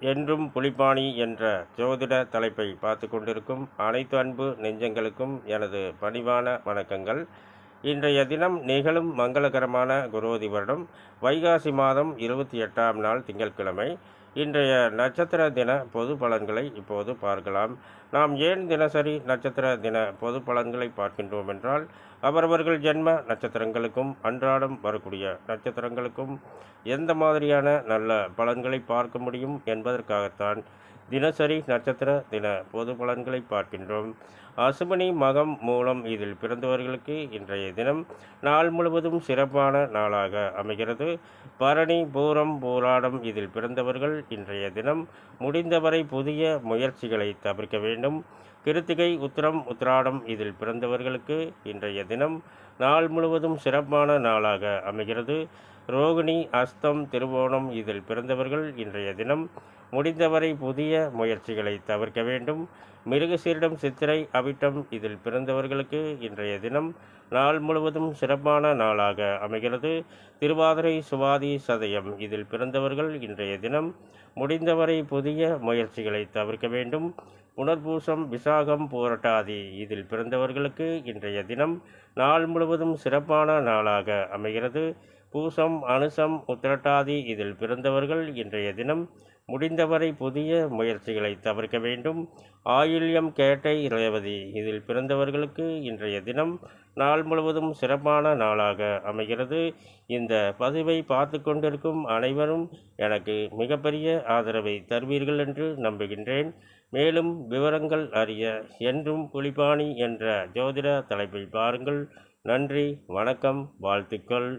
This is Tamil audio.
என்றும் புலிப்பாணி என்ற ஜோதிட தலைப்பை பார்த்து கொண்டிருக்கும் அனைத்து அன்பு நெஞ்சங்களுக்கும் எனது பணிவான வணக்கங்கள். இன்றைய தினம் நிகழும் மங்களகரமான குரோதி வருடம் வைகாசி மாதம் இருபத்தி எட்டாம் நாள் திங்கட்கிழமை. இன்றைய நட்சத்திர தின பொது பலன்களை இப்போது பார்க்கலாம். நாம் ஏன் தினசரி நட்சத்திர தின பொது பலன்களை பார்க்கின்றோம் என்றால் அவரவர்கள் ஜென்ம நட்சத்திரங்களுக்கும் அன்றாடம் வரக்கூடிய நட்சத்திரங்களுக்கும் எந்த மாதிரியான நல்ல பலன்களை பார்க்க முடியும் என்பதற்காகத்தான். தினசரி நட்சத்திர தின பொது பலன்களை பார்க்கின்றோம். அசுபனி மகம் மூலம் இதில் பிறந்தவர்களுக்கு இன்றைய தினம் நாள் முழுவதும் சிறப்பான நாளாக அமைகிறது. பரணி பூரம் போராடம் இதில் பிறந்தவர்கள் இன்றைய தினம் முடிந்தவரை புதிய முயற்சிகளை தவிர்க்க வேண்டும். கிருத்திகை உத்திரம் உத்திராடம் இதில் பிறந்தவர்களுக்கு இன்றைய தினம் நாள் முழுவதும் சிறப்பான நாளாக அமைகிறது. ரோகிணி அஸ்தம் திருவோணம் இதில் பிறந்தவர்கள் இன்றைய தினம் முடிந்தவரை புதிய முயற்சிகளை தவிர்க்க வேண்டும். மிருகசீரிடம் சித்திரை அவிட்டம் இதில் பிறந்தவர்களுக்கு இன்றைய தினம் நாள் முழுவதும் சிறப்பான நாளாக அமைகிறது. திருவாதிரை சுவாதி சதயம். இதில் பிறந்தவர்கள் இன்றைய தினம் முடிந்தவரை புதிய முயற்சிகளை தவிர்க்க வேண்டும். புனர்பூசம் விசாகம் போராட்டாதி. இதில் பிறந்தவர்களுக்கு இன்றைய தினம் நாள் முழுவதும் சிறப்பான நாளாக அமைகிறது. பூசம் அனுசம் உத்திரட்டாதி இதில் பிறந்தவர்கள் இன்றைய தினம் முடிந்தவரை புதிய முயற்சிகளை தவிர்க்க வேண்டும். ஆயில்யம் கேட்டை ரேவதி இதில் பிறந்தவர்களுக்கு இன்றைய தினம் நாள் முழுவதும் சிறப்பான நாளாக அமைகிறது. இந்த பதிவை பார்த்து கொண்டிருக்கும் அனைவரும் எனக்கு மிகப்பெரிய ஆதரவை தருவீர்கள் என்று நம்புகின்றேன். மேலும் விவரங்கள் அறிய என்றும் புலிபாணி என்ற ஜோதிட தலைப்பை பாருங்கள். நன்றி வணக்கம் வாழ்த்துக்கள்.